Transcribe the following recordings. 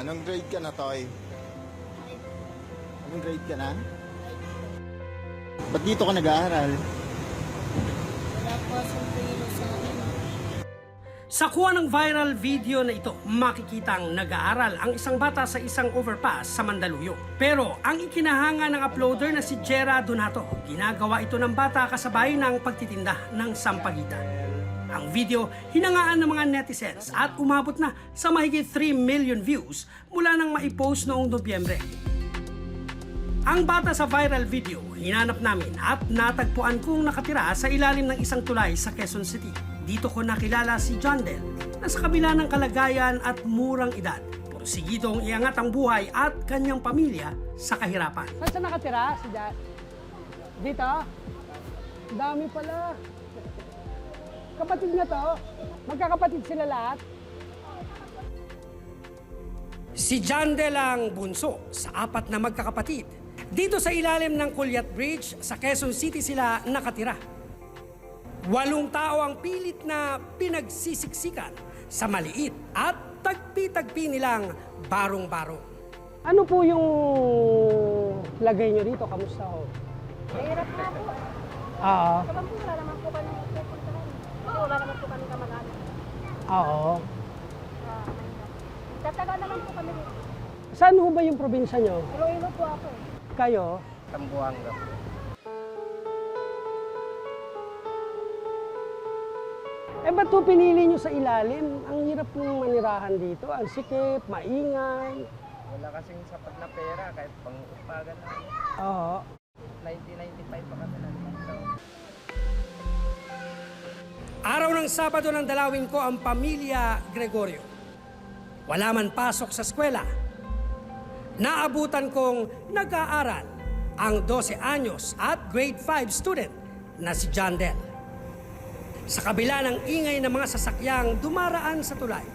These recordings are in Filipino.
Anong grade ka na, Toy? Anong grade ka na? Ba't dito ka nag-aaral? Wala po pilo sa akin. Sa kuha ng viral video na ito, makikitang nag-aaral ang isang bata sa isang overpass sa Mandaluyong. Pero ang ikinahanga ng uploader na si Jera Donato, ginagawa ito ng bata kasabay ng pagtitinda ng sampagita. Ang video, hinangaan ng mga netizens at umabot na sa mahigit 3 million views mula nang maipost noong Nobyembre. Ang bata sa viral video, hinanap namin at natagpuan kong nakatira sa ilalim ng isang tulay sa Quezon City. Dito ko nakilala si John Del na sa kabila ng kalagayan at murang edad, porsigidong iangat ang buhay at kanyang pamilya sa kahirapan. Saan nakatira? Si Jan? Dito? Dami pala. Kapatid niya to? Magkakapatid sila lahat? Si John ang bunso sa apat na magkakapatid. Dito sa ilalim ng Kulyat Bridge sa Quezon City sila nakatira. Walong tao ang pilit na pinagsisiksikan sa maliit at tagpi-tagpi nilang barong-barong. Ano po yung lagay niyo dito? Kamusta ho? Mahirap nga po. Oo. Kapag po wala naman po kami wala naman po kami kamag-anak. Oo. Ah, Tataga naman po kami dito. Saan ho ba yung probinsya niyo? Iloilo po ako eh. Kayo? Tambuanga. Eh ba't ho pinili niyo sa ilalim? Ang hirap ng manirahan dito. Ang sikip, maingay. Wala kasing sapat na pera kahit pang upagan na. Oo. Araw ng Sabado ng dalawin ko ang pamilya Gregorio. Wala man pasok sa eskwela. Naabutan kong nag-aaral ang 12 anyos at grade 5 student na si John Del. Sa kabila ng ingay ng mga sasakyang dumaraan sa tulay,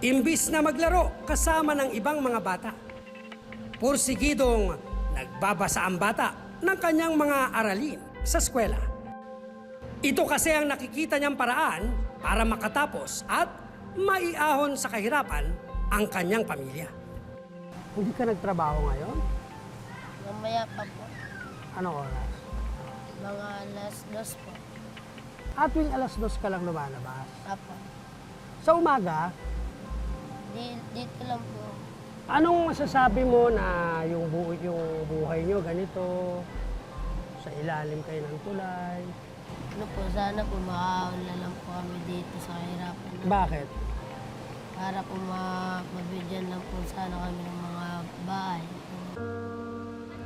imbis na maglaro kasama ng ibang mga bata, pursigidong nagbabasa ang bata ng kanyang mga aralin sa eskwela. Ito kasi ang nakikita niyang paraan para makatapos at maiahon sa kahirapan ang kanyang pamilya. Hindi ka nagtrabaho ngayon? Mamaya pa po. Anong oras? Mga alas dos po. At tuwing alas dos ka lang lumalabas. Apo. Sa umaga, Di, dito lang po. anong masasabi mo na yung, bu- yung buhay nyo ganito, sa ilalim kayo ng tulay? Ano po, sana po makahon na lang po kami dito sa kahirapan. Bakit? Para po ma mabigyan lang po sana kami ng mga bahay.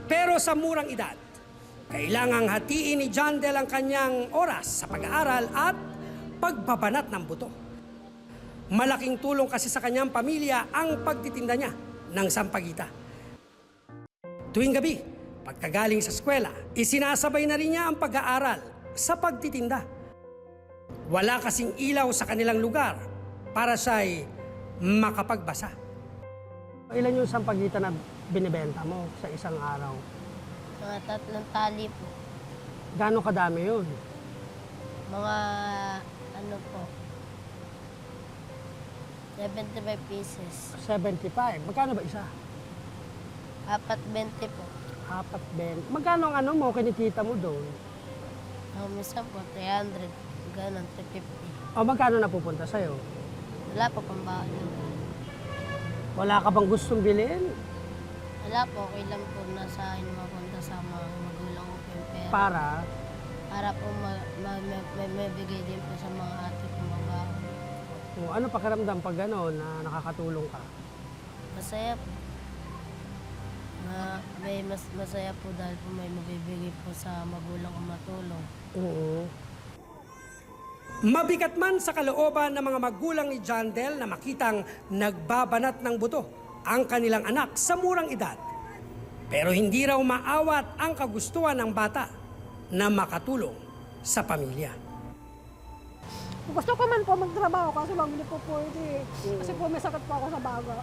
Pero sa murang edad, kailangang hatiin ni John Del ang kanyang oras sa pag-aaral at pagbabanat ng buto. Malaking tulong kasi sa kanyang pamilya ang pagtitinda niya ng sampagita. Tuwing gabi, pagkagaling sa eskwela, isinasabay na rin niya ang pag-aaral sa pagtitinda. Wala kasing ilaw sa kanilang lugar para siya'y makapagbasa. Ilan yung sampagitan na binibenta mo sa isang araw? Mga tatlong tali po. Gano'ng kadami yun? Mga ano po. 75 pieces. 75. Magkano ba isa? Apat 20 po. Apat. Magkano ang ano mo, kinikita mo doon? Ang minsan po, 300. Ganon, 350. O magkano napupunta sa'yo? Wala po pang baon. Wala ka bang gustong bilhin? Wala po, okay lang po na sa akin mapunta sa mga magulang ko po yung pera. Para, Para po ma, ma, may, may, may bigay din po sa mga ate ko mga baon. o, ano pakiramdam pag gano'n na nakakatulong ka? Masaya po. Na, may mas, masaya po dahil po may mabibigay po sa magulang ko matulong. Oo. Mabigat man sa kalooban ng mga magulang ni John Del na makitang nagbabanat ng buto ang kanilang anak sa murang edad. Pero hindi raw maawat ang kagustuhan ng bata na makatulong sa pamilya. Gusto ko man po magtrabaho kaso lang hindi po pwede. Kasi po may sakit po ako sa baga.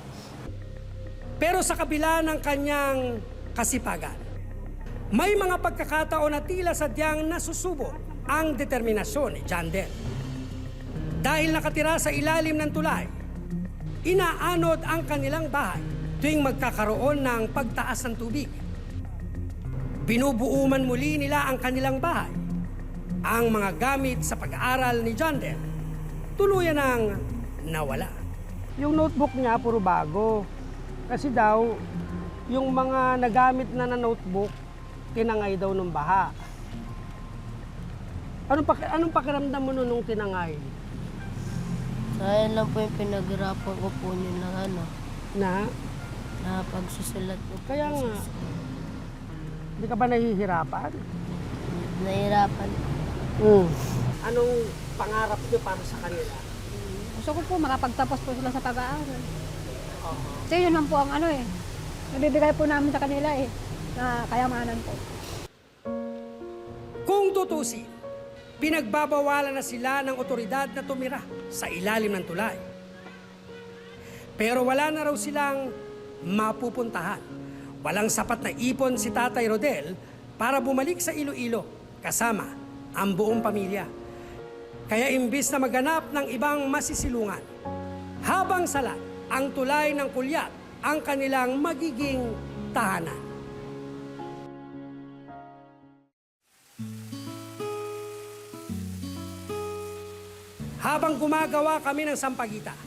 Pero sa kabila ng kanyang kasipagan, may mga pagkakataon na tila sadyang nasusubo ang determinasyon ni John Del. Dahil nakatira sa ilalim ng tulay, inaanod ang kanilang bahay tuwing magkakaroon ng pagtaas ng tubig. Binubuuman muli nila ang kanilang bahay. Ang mga gamit sa pag-aaral ni John Del, tuluyan ng nawala. Yung notebook niya, puro bago. Kasi daw, yung mga nagamit na na notebook, tinangay daw ng baha. Anong, paki- anong pakiramdam mo nun nung tinangay? Sayang lang po yung pinaghirapan ko po niyo ng ano, Na, na pagsusulat ko. po. kaya nga, hindi ka ba nahihirapan? Nahirapan. Mm. Anong pangarap niyo para sa kanila? Gusto ko po makapagtapos po sila sa pag-aaral. Kasi yun lang po ang ano eh. Nabibigay po namin sa kanila eh. Na kayamanan po. Kung tutusin, pinagbabawalan na sila ng otoridad na tumira sa ilalim ng tulay. Pero wala na raw silang mapupuntahan. Walang sapat na ipon si Tatay Rodel para bumalik sa Iloilo kasama ang buong pamilya. Kaya imbis na maganap ng ibang masisilungan, habang sala ang tulay ng kulyat ang kanilang magiging tahanan. Habang gumagawa kami ng sampagita,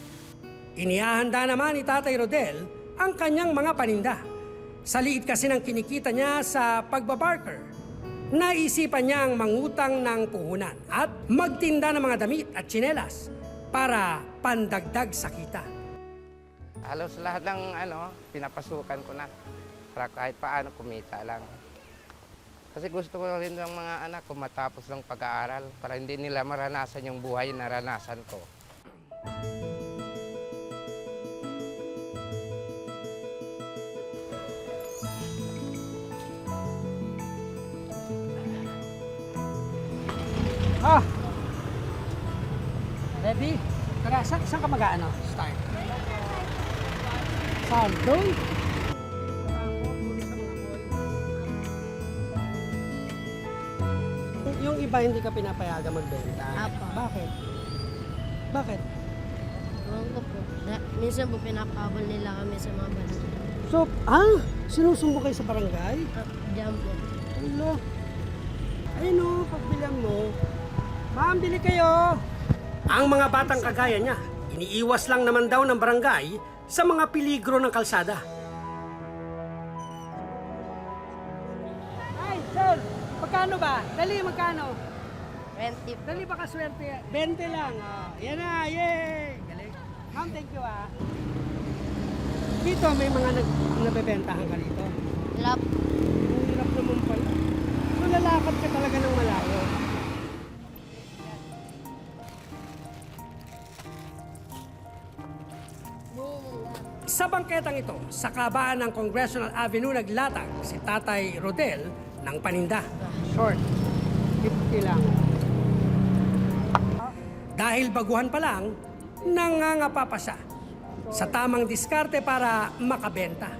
inihahanda naman ni Tatay Rodel ang kanyang mga paninda. Sa liit kasi ng kinikita niya sa pagbabarker, naisipan niya ang mangutang ng puhunan at magtinda ng mga damit at tsinelas para pandagdag sa kita. Halos lahat ng ano, pinapasukan ko na. Para kahit paano kumita lang. Kasi gusto ko rin ng mga anak ko matapos ng pag-aaral para hindi nila maranasan yung buhay na naranasan ko. Ah! Ready? Tara, saan, saan ka mag-ano? Start. Saan? Doon? Yung iba hindi ka pinapayagan magbenta. Apo. Bakit? Bakit? Ewan ko po. Na, minsan po pinapabol nila kami sa mga barangay. So, ah, sinusumbo kayo sa barangay? Ah, Diyan po. Ano? Ayun o, pagbilang mo. Ma'am, bili kayo. Ang mga batang kagaya niya, iniiwas lang naman daw ng barangay sa mga peligro ng kalsada. Ay, sir! Magkano ba? Dali, magkano? 20 Dali ba kaswerte? 20 lang. Oh. Yan na, yay! Galing. Ma'am, thank you ah. Dito may mga nag nabebentahan ka dito. lap. Sa bangketang ito, sa kabaan ng Congressional Avenue naglatag si Tatay Rodel ng paninda. Short. 50 lang. Dahil baguhan pa lang, nangangapa pa siya sa tamang diskarte para makabenta.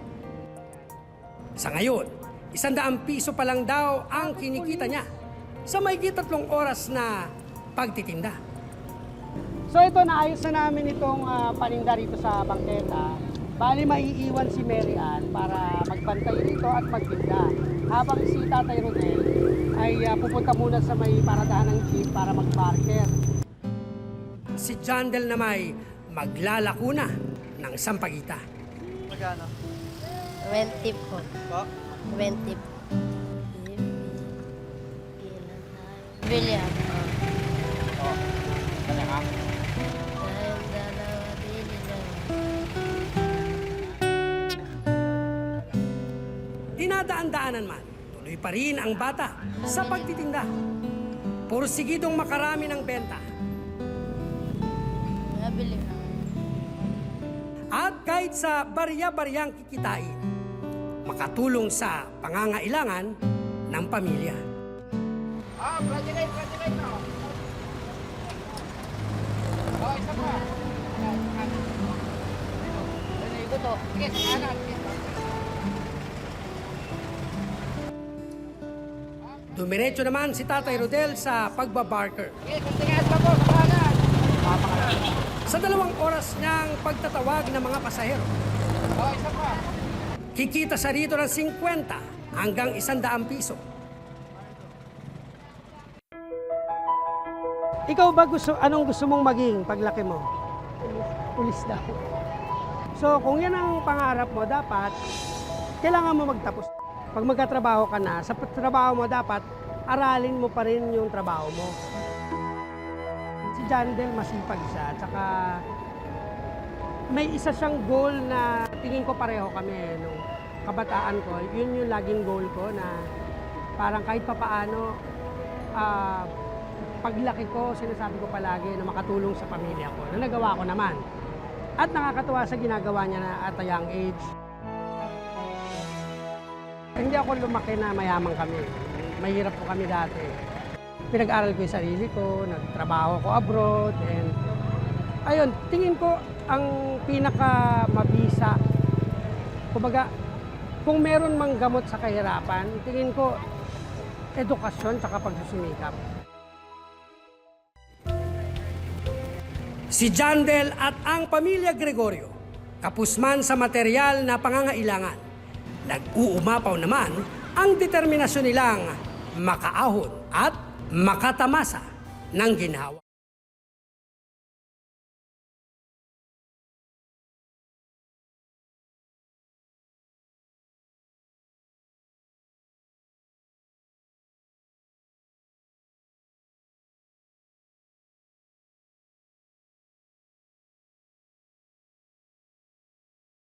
Sa ngayon, isandaang piso pa lang daw ang kinikita niya sa may tatlong oras na pagtitinda. So ito, naayos na namin itong ah, paninda rito sa bangketa. Bali, maiiwan si Mary Ann para magbantay rito at magtinda. Habang si Tatay Rodel ay ah, pupunta muna sa may paradahan ng jeep para mag-parker. Si John Del na may maglalako na ng sampagita. 20 po. 20 po. Bili Dinadaan-daanan man, tuloy pa rin ang bata sa pagtitinda. Porsigidong makarami ng benta. Nabili ako. At kahit sa barya-baryang kikitain, makatulong sa pangangailangan ng pamilya. Ah, graduate, graduate na. Oh, isa pa. Ito to. Sige, sa Dumiretso naman si Tatay Rodel sa pagbabarker. Sa dalawang oras ng pagtatawag ng mga pasahero, kikita sa rito ng 50 hanggang 100 piso. Ikaw ba gusto, anong gusto mong maging paglaki mo? Pulis daw. So, kung yan ang pangarap mo, dapat, kailangan mo magtapos. Pag magkatrabaho ka na, sa trabaho mo dapat, aralin mo pa rin yung trabaho mo. Si John Del, masipag siya. Tsaka, may isa siyang goal na tingin ko pareho kami nung kabataan ko. Yun yung laging goal ko na parang kahit papaano, ah, paglaki ko, sinasabi ko palagi na makatulong sa pamilya ko, na nagawa ko naman. At nakakatuwa sa ginagawa niya na at a young age. Hindi ako lumaki na mayaman kami. Mahirap po kami dati. Pinag-aral ko yung sarili ko, nagtrabaho ko abroad, and ayun, tingin ko ang pinaka mabisa, kumbaga, kung meron mang gamot sa kahirapan, tingin ko edukasyon tsaka pagsusumikap. Si Jandel at ang pamilya Gregorio, kapusman sa material na pangangailangan. Nag-uumapaw naman ang determinasyon nilang makaahon at makatamasa ng ginhawa.